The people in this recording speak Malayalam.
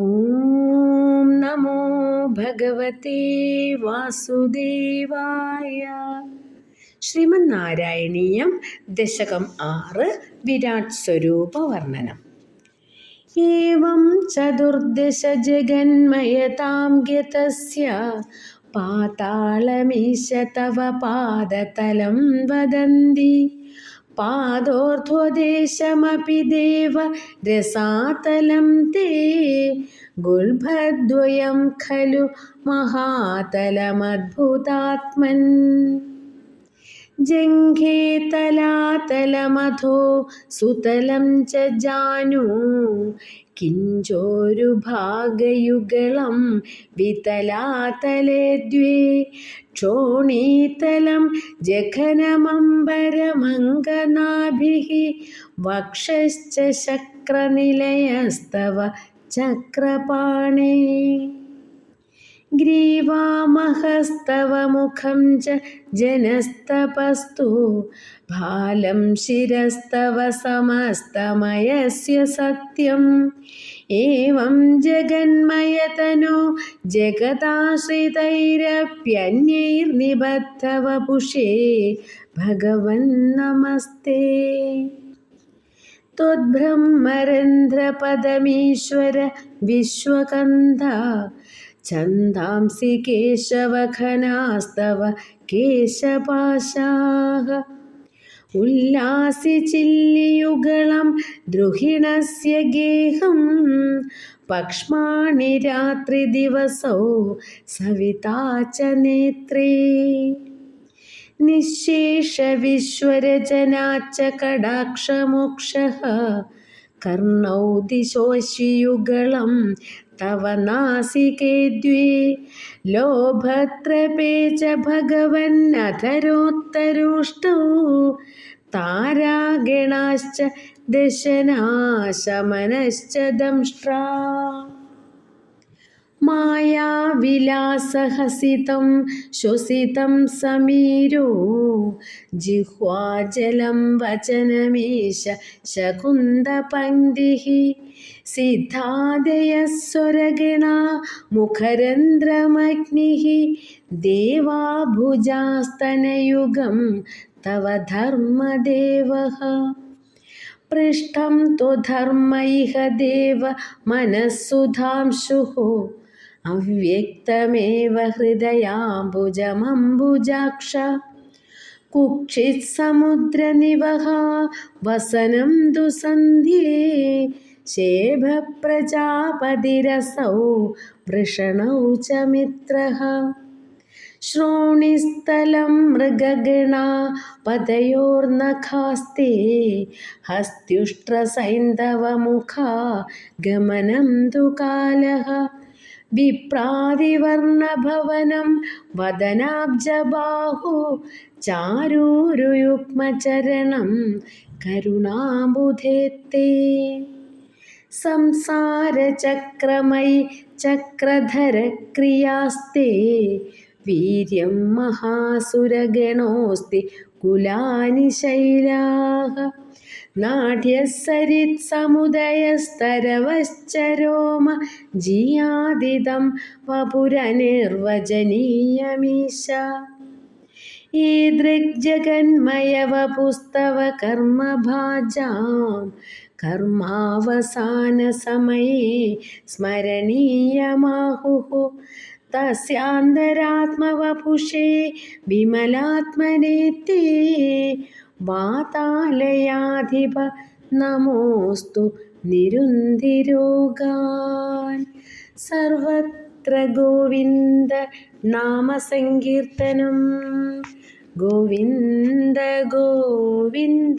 ഓം നമോ ഭഗവതേ വാസുദേവായ ശ്രീമന്നാരായണീയം ദശകം ആറ് വിരാട് സ്വരൂപ വർണനം ഏവം ചതുർദശ ജഗന്മയതാം ഗതസ്യ പാതാളമീശ തവ പാദതലം വദന്തി. पादोर्ध्वदेशमपि देव रसातलं ते गुल्भद्वयं खलु महातलमद्भुतात्मन् ജംഘേ തലാതലമധോ സുതലം ച ജാനു കിഞ്ചോരുഭാഗയുഗളം വിതലാതലേ ദ്വേ. ക്ഷോണീതലം ജഘനമംബരമംഗനാഭിः വക്ഷശ്ച ശക്രനിലയസ്തവ ചക്രപാണേ. ग्रीवामहस्तव मुखं च जनस्तपस्तु भालं शिरस्तव समस्तमयस्य सत्यम् एवं जगन्मयतनो जगदाश्रितैरप्यन्यैर्निबद्धवपुषे भगवन्नमस्ते त्वद्ब्रह्मरन्ध्रपदमीश्वर विश्वकन्धा छन्दांसि केशवखनास्तव केशपाशाः उल्लासि चिल्लियुगलं द्रुहिणस्य गेहं पक्ष्माणि रात्रिदिवसौ सविता च नेत्रे निःशेषविश्वरचनाच्च कडाक्षमोक्षः कर्णौ दिशोशियुगलं तव नासिके द्वे। लोभत्रपे च भगवन्नधरोत्तरोष्टौ तारागणाश्च दशनाशमनश्च दंष्ट्रा। मायाविलासहसितं श्वसितं समीरो जिह्वाजलं वचनमीश शकुन्दपङ्क्तिः सिद्धादयः स्वरगणा मुखरन्ध्रमग्निः देवाभुजास्तनयुगं तव धर्मदेवः पृष्ठं तु धर्म इह देव मनःसुधांशुः अव्यक्तमेव हृदयाम्बुजमम्बुजाक्ष कुक्षित्समुद्रनिवहा वसनं दुसन्ध्ये शेभप्रजापतिरसौ वृषणौ च मित्रः श्रोणिस्थलं मृगगणा पदयोर्नखास्ते हस्त्युष्ट्रसैन्धवमुखा गमनं तु कालः വിപ്രാതിവർണഭവനം വദനാബ്ജബാഹു ചാരൂരുയുഗ്മചരണം കരുണാബുധേത്തെ. സംസാരചക്രമൈ ചക്രധരക്രിയാസ്തേ. വീര്യം മഹാസുരഗണോസ്തി കുലാനി ശൈലാഹ शैलाः नाट्यसरित्समुदयस्तरवश्चरोम जियादिदं वपुरनिर्वचनीयमीश ईदृग्जगन्मयवपुस्तव कर्मभाजां कर्मावसानसमये स्मरणीयमाहुः तस्यान्तरात्मवपुषे विमलात्मने ते വാതാലയാധിപ നമോസ്തു. നിരുന്തിരോഗാൻ. സർവത്ര ഗോവിന്ദ നാമസങ്കീർത്തനം. ഗോവിന്ദ ഗോവിന്ദ.